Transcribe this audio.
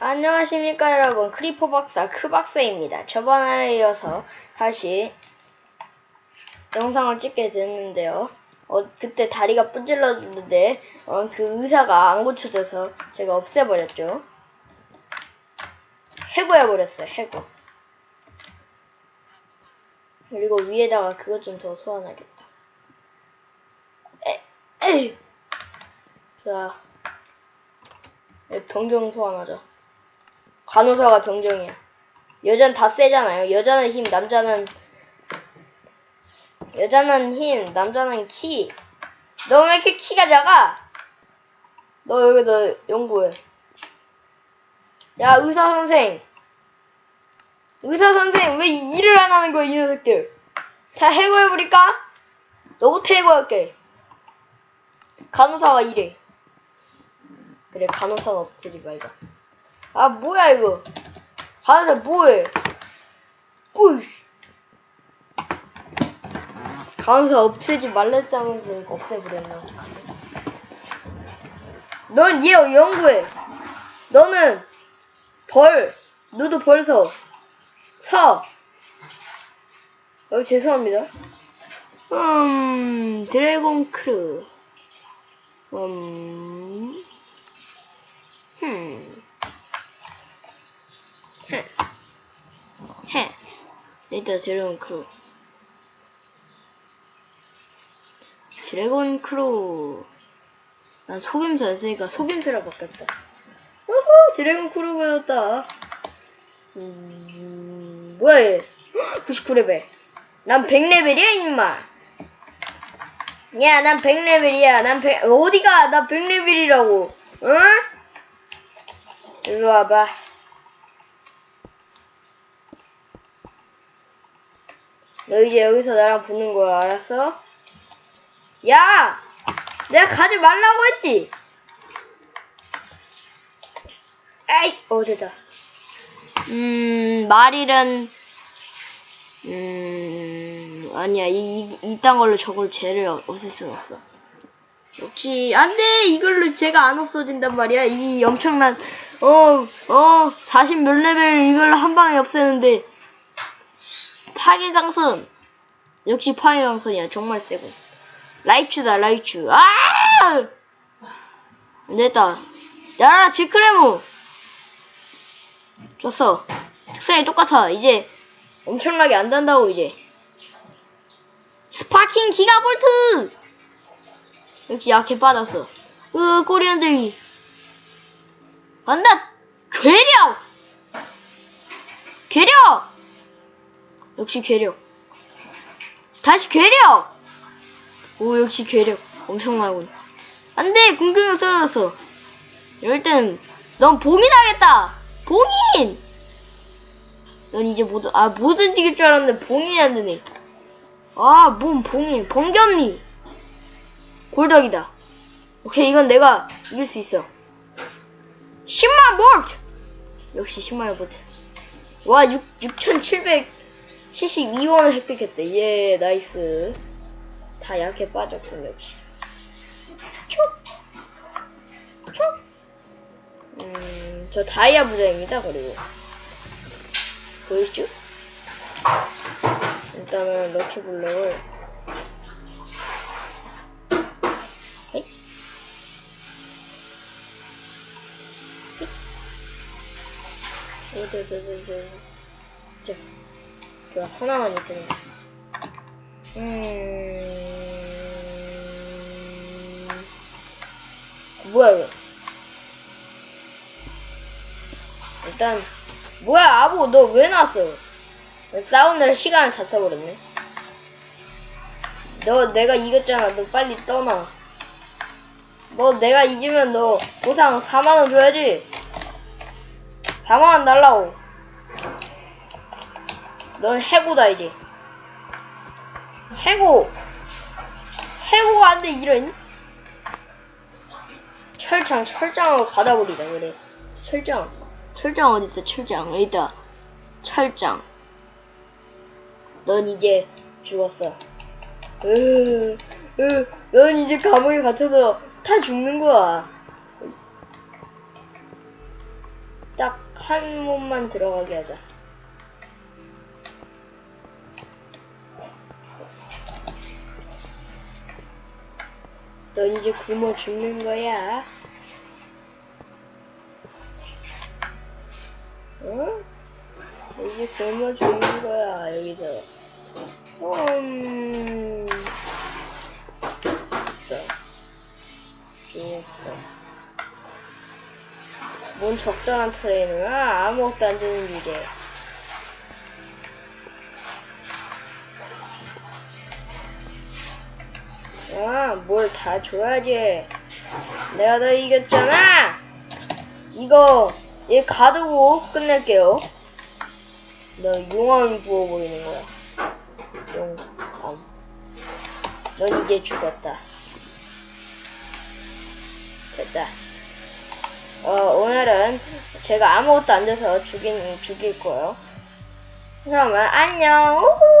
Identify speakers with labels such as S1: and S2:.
S1: 안녕하십니까 여러분. 크리퍼 박사 크박사입니다. 저번에 이어서 다시 영상을 찍게 됐는데요. 어, 그때 다리가 부질러졌는데 어, 그 의사가 안 고쳐져서 제가 없애버렸죠. 해고해버렸어요 해고. 그리고 위에다가 그것 좀 더 소환하겠다. 에, 에이 자 네, 병정 소환하자 간호사가 병정이야. 여자는 다 세잖아요. 여자는 힘, 남자는 여자는 힘, 남자는 키. 너 왜 이렇게 키가 작아? 너 여기서 연구해. 야 의사 선생. 의사 선생 왜 일을 안 하는 거야 이 녀석들? 다 해고해 버릴까? 너부터 해고할게. 간호사가 일해. 그래 간호사는 없애지 말자. 아 뭐야 이거? 가는데 뭐해? 으이 가면서 없애지 말랬다면서 이거 없애버렸네 어떡하지? 넌 얘 연구해. 너는 벌 너도 벌서 서. 어, 죄송합니다. 음 드래곤 크루. 음 흠. 해. 해. 일단 드래곤 크루. 드래곤 크루. 난 속임수 안 쓰니까 속임수라 바뀌었다. 우후! 드래곤 크루 배웠다. 음, 뭐야 얘. 99레벨. 난 100레벨이야 임마. 야, 난 100레벨이야. 난 100, 어디가? 나 100레벨이라고. 응? 일로 와봐. 너 이제 여기서 나랑 붙는 거야, 알았어? 야! 내가 가지 말라고 했지? 에이! 어, 됐다. 음, 말일은, 음, 아니야. 이, 이, 이딴 걸로 저걸 죄를 없앨 순 없어. 역시, 안 돼! 이걸로 죄가 안 없어진단 말이야. 이 엄청난, 어, 어, 40 몇 레벨 이걸로 한 방에 없애는데, 파괴 강선. 역시 파괴 강선이야. 정말 세고. 라이츄다, 라이츄. 아! 안 됐다. 야라, 제크레무! 졌어. 특성이 똑같아. 이제 엄청나게 안 단다고, 이제. 스파킹 기가볼트! 역시 약해 빠졌어. 으, 꼬리 흔들기. 간다! 괴력! 괴력! 역시 괴력. 다시 괴력! 오, 역시 괴력. 엄청나군. 안 돼! 공격력 떨어졌어. 이럴 땐, 넌 봉인 하겠다! 봉인! 넌 이제 못, 아, 못 움직일 줄 알았는데 봉인이 안 되네. 아, 몸 봉인. 번겸리. 골덕이다. 오케이, 이건 내가 이길 수 있어. 10만 볼트! 역시 10만 볼트. 와, 6, 6,772원을 획득했대. 예, 나이스. 다 약해 빠졌군, 역시. 촉! 촉! 음, 저 다이아 부자입니다, 그리고. 보이시죠? 일단은 럭키 블럭을. 헤이. 헤이. 저, 저, 저, 저, 저. 저, 하나만 있으면. 음. 뭐야, 이거. 일단, 뭐야, 아보, 너 왜 나왔어? 싸우느라 시간을 다 써버렸네. 너, 내가 이겼잖아. 너 빨리 떠나. 너 내가 이기면 너 보상 4만원 줘야지. 4만원 달라고. 넌 해고다, 이제. 해고! 해고가 안 돼, 이런. 철장, 철장으로 가다버리자, 그래. 철장. 철장 어딨어, 철장. 여기 있다. 철장. 넌 이제 죽었어. 으, 으, 넌 이제 감옥에 갇혀서 다 죽는 거야. 딱 한 몸만 들어가게 하자. 너 이제 굶어 죽는 거야. 응? 너 이제 굶어 죽는 거야, 여기서. 음. 됐다. 좋았어. 뭔 적절한 트레이너야? 아무것도 안 되는 일에. 아, 뭘 다 줘야지. 내가 너 이겼잖아! 이거, 얘 가두고 끝낼게요. 너 용암 부어버리는 거야. 용암. 넌 이제 죽었다. 됐다. 어, 오늘은 제가 아무것도 안 돼서 죽인, 죽일 거예요. 그러면 안녕! 우후!